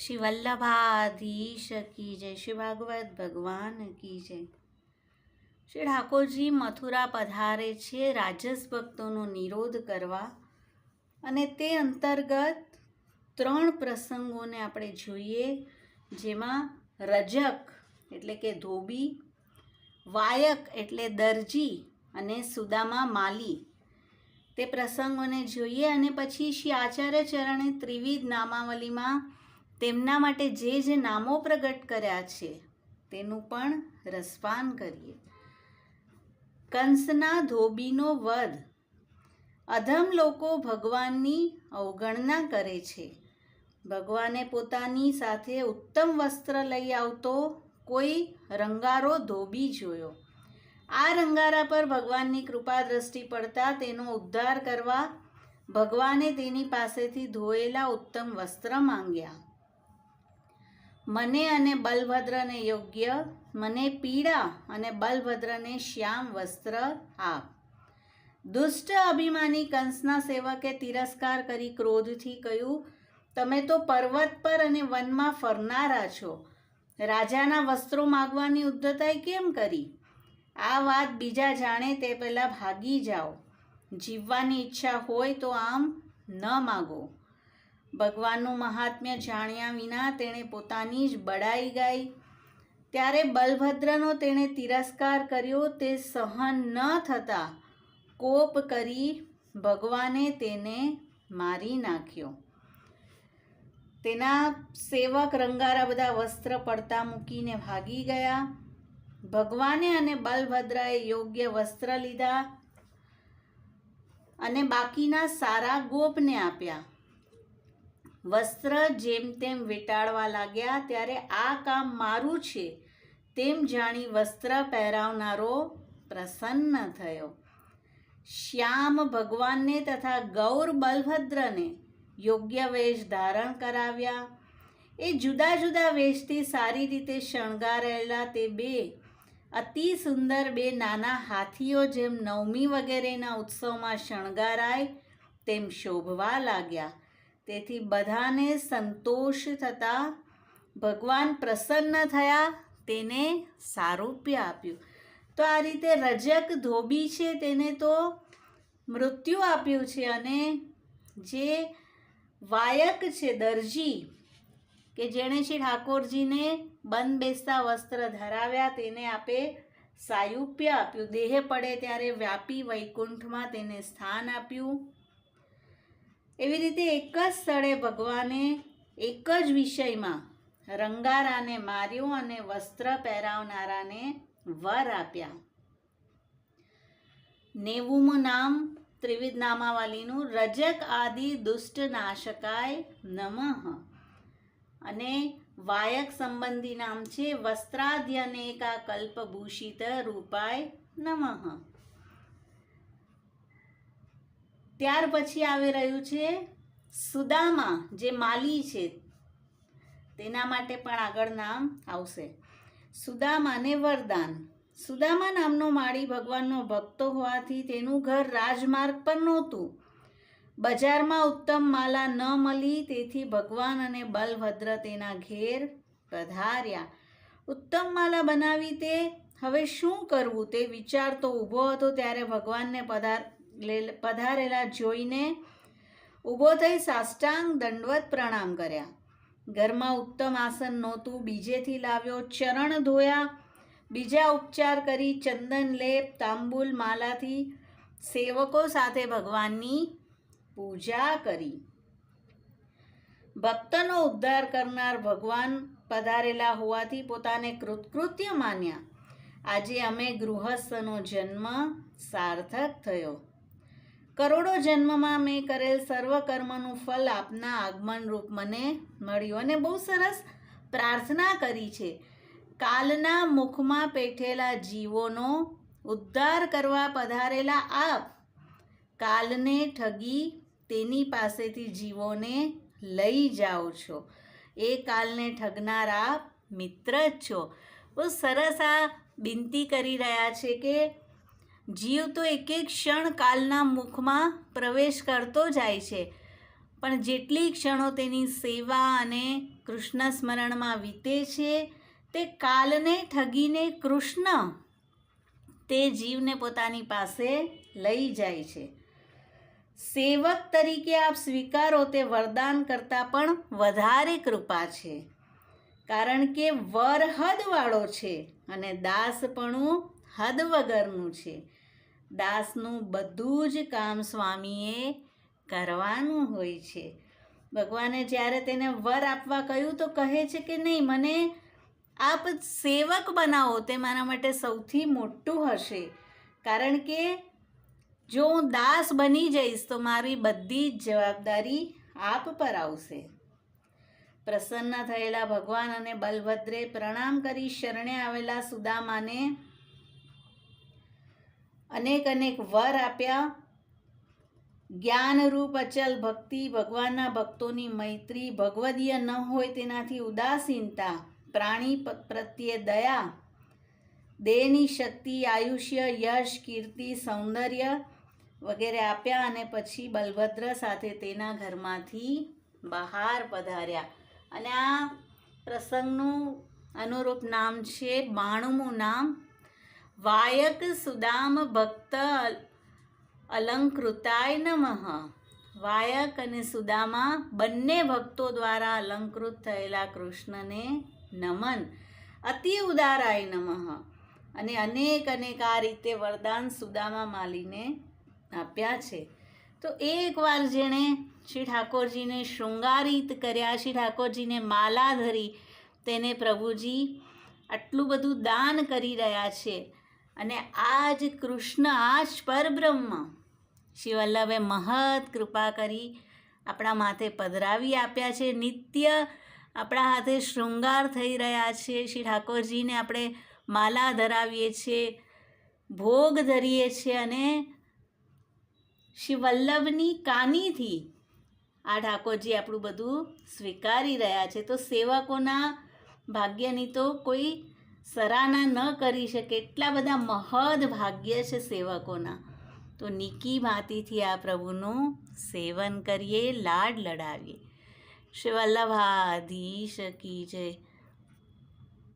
શ્રી વલ્લભાધીશ કી જય, શ્રી ભાગવત ભગવાન કી જય. શ્રી ઠાકોરજી મથુરા પધારે છે રાજસ ભક્તોનો નિરોધ કરવા અને તે અંતર્ગત ત્રણ પ્રસંગોને આપણે જોઈએ, જેમાં રજક એટલે કે ધોબી, વાયક એટલે દરજી અને સુદામા માલી. તે પ્રસંગોને જોઈએ અને પછી શ્રી આચાર્ય ચરણે ત્રિવિધ નામાવલીમાં તેમના માટે જે જે નામો પ્રગટ કર્યા છે, તેનું પણ રસપાન કરીએ. કંસના ધોબીનો વધ. અધમ લોકો ભગવાનની અવગણના કરે છે. ભગવાને પોતાની સાથે ઉત્તમ વસ્ત્ર લઈ આવતો કોઈ રંગારો ધોબી જોયો. આ રંગારા પર ભગવાનની કૃપા દ્રષ્ટિ પડતા તેનો ઉદ્ધાર કરવા ભગવાને તેની પાસેથી ધોયેલા ઉત્તમ વસ્ત્ર માંગ્યા. મને અને બલભદ્રને યોગ્ય, મને પીડા અને બલભદ્રને શ્યામ વસ્ત્ર આપ દુષ્ટ અભિમાની કંસના સેવકે તિરસ્કાર કરી ક્રોધથી કહ્યું, તમે તો પર્વત પર અને વનમાં ફરનારા છો. રાજાના વસ્ત્રો માગવાની ઉદ્ધતાઈ કેમ કરી? આ વાત બીજા જાણે તે પહેલાં ભાગી જાઓ. જીવવાની ઈચ્છા હોય તો આમ ન માગો. ભગવાનનું મહાત્મ્ય જાણ્યા વિના તેણે પોતાની જ બડાઈ ગાઈ. ત્યારે બલભદ્રનો તેણે તિરસ્કાર કર્યો, તે સહન ન થતાં કોપ કરી ભગવાને તેને મારી નાખ્યો. તેના સેવક રંગારા બધા વસ્ત્ર પડતા મૂકીને ભાગી ગયા. ભગવાને અને બલભદ્રાએ યોગ્ય વસ્ત્ર લીધા અને બાકીના સારા ગોપને આપ્યા. વસ્ત્ર જેમ તેમ વીંટાળવા લાગ્યા ત્યારે આ કામ મારું છે તેમ જાણી વસ્ત્ર પહેરાવનારો પ્રસન્ન થયો. શ્યામ ભગવાનને તથા ગૌર બલભદ્રને યોગ્ય વેશ ધારણ કરાવ્યા. એ જુદા જુદા વેશથી સારી રીતે શણગારેલા તે બે અતિ સુંદર બે નાના હાથીઓ જેમ નવમી વગેરેના ઉત્સવમાં શણગારાય તેમ શોભવા લાગ્યા. તેથી બધાને સંતોષ થતાં, ભગવાન પ્રસન્ન થયા, તેને સારૂપ્ય આપ્યું. તો આ રીતે રજક ધોબી છે તેને તો મૃત્યુ આપ્યું છે અને જે વાયક છે દરજી, કે જેણે શ્રી ઠાકોરજીને બંધ બેસતા વસ્ત્ર ધરાવ્યા, તેને આપે સાયુપ્ય આપ્યું. દેહે પડે ત્યારે વ્યાપી વૈકુંઠમાં તેને સ્થાન આપ્યું. એવી રીતે એક જ સ્થળે ભગવાને એક જ વિષયમાં રંગારાને માર્યો અને વસ્ત્ર પહેરાવનારાને વર આપ્યા. નેવુંમું નામ ત્રિવિધ નામાવાલીનું રજક આદિ દુષ્ટ નાશકાય નમઃ. અને વાયક સંબંધી નામ છે વસ્ત્રાધ્યનેકા કલ્પભૂષિત રૂપાય નમઃ. ત્યાર પછી આવી રહ્યું છે સુદામા, જે માલી છે. તેના માટે પણ આગળ નામ આવશે. સુદામાને વરદાન. સુદામા નામનો માળી ભગવાનનો ભક્તો હોવાથી તેનું ઘર રાજમાર્ગ પર નહોતું. બજારમાં ઉત્તમ માલા ન મળી, તેથી ભગવાન અને બલભદ્ર તેના ઘેર પધાર્યા. ઉત્તમ માલા બનાવી તે. હવે શું કરવું? તે વિચાર તો ઊભો હતો ત્યારે ભગવાનને પધાર પધારેલા જોઈને ઊભો થઈ સાષ્ટાંગ દંડવત પ્રણામ કર્યા. ઘરમાં ઉત્તમ આસન નહોતું, બીજેથી લાવ્યો ચરણ ધોયા. બીજા ઉપચાર કરી ચંદન, લેપ, તાંબુલ, માલાથી સેવકો સાથે ભગવાનની પૂજા કરી. ભક્તનો ઉદ્ધાર કરનાર ભગવાન પધારેલા હોવાથી પોતાને કૃતકૃત્ય માન્યા. આજે અમે ગૃહસ્થનો જન્મ સાર્થક થયો. કરોડો જન્મમાં મેં કરેલ સર્વ કર્મનું ફલ આપના આગમન રૂપ મને મળ્યું અને બહુ સરસ પ્રાર્થના કરી છે. કાલના મુખમાં પેઠેલા જીવોનો ઉદ્ધાર કરવા પધારેલા આપ કાલને ઠગી તેની પાસેથી જીવોને લઈ જાઓ છો. એ કાલને ઠગનાર આપ મિત્ર જ છો. બહુ સરસ આ બિનતી કરી રહ્યા છે કે જીવ તો એક એક ક્ષણ કાલના મુખમાં પ્રવેશ કરતો જાય છે. પણ જેટલી ક્ષણો તેની સેવા અને કૃષ્ણ સ્મરણમાં વીતે છે, તે કાલને ઠગીને કૃષ્ણ તે જીવને પોતાની પાસે લઈ જાય છે. સેવક તરીકે આપ સ્વીકારો તે વરદાન કરતાં પણ વધારે કૃપા છે. કારણ કે વર હદવાળો છે અને દાસપણું હદ વગરનું છે. દાસનું બધું જ કામ સ્વામીએ કરવાનું હોય છે. ભગવાને જ્યારે તેને વર આપવા કહ્યું તો કહે છે કે નહીં, મને આપ સેવક બનાવો, તે મારા માટે સૌથી મોટું હશે. કારણ કે જો હું દાસ બની જઈશ, તો મારી બધી જ જવાબદારી આપ પર આવશે. પ્રસન્ન થયેલા ભગવાન અને બલભદ્રે પ્રણામ કરી શરણે આવેલા સુદામાને અનેક અનેક વર આપ્યા. જ્ઞાનરૂપ અચલ ભક્તિ ભગવાનના ભક્તોની મૈત્રી ભગવદીય ન હોય તેનાથી ઉદાસીનતા, પ્રાણી પ્રત્યે દયા, દેહની શક્તિ, આયુષ્ય, યશ, કીર્તિ, સૌંદર્ય વગેરે આપ્યા અને પછી બલભદ્ર સાથે તેના ઘરમાંથી બહાર પધાર્યા. અને આ પ્રસંગનું અનુરૂપ નામ છે બાણુમું નામ. વાયક સુદામ ભક્ત અલંકૃતાય નમઃ. વાયક અને સુદામા બંને ભક્તો દ્વારા અલંકૃત થયેલા કૃષ્ણને નમન. અતિ ઉદારાય નમઃ. અને અનેક અનેક આ રીતે વરદાન સુદામા માલીને આપ્યા છે. તો એકવાર જેણે શ્રી ઠાકોરજીને શૃંગારિત કર્યા, શ્રી ઠાકોરજીને માલા ધરી, તેને પ્રભુજી આટલું બધું દાન કરી રહ્યા છે. અને આ જ કૃષ્ણ આ જ પરબ્રહ્મ. શ્રી વલ્લભે મહત કૃપા કરી આપણા માથે પધરાવી આપ્યા છે. નિત્ય આપણા હાથે શૃંગાર થઈ રહ્યા છે. શ્રી ઠાકોરજીને આપણે માલા ધરાવીએ છીએ, ભોગ ધરીએ છીએ અને શ્રી વલ્લભની કાનીથી આ ઠાકોરજી આપણું બધું સ્વીકારી રહ્યા છે. તો સેવકોના ભાગ્યની તો કોઈ સરાહના ન કરી શકે એટલા બધા મહદ ભાગ્ય છે સેવકોના. તો નિકી ભાતીથી આ પ્રભુનું સેવન કરીએ, લાડ લડાવીએ. શ્રી વલ્લભાધીશ કી જય.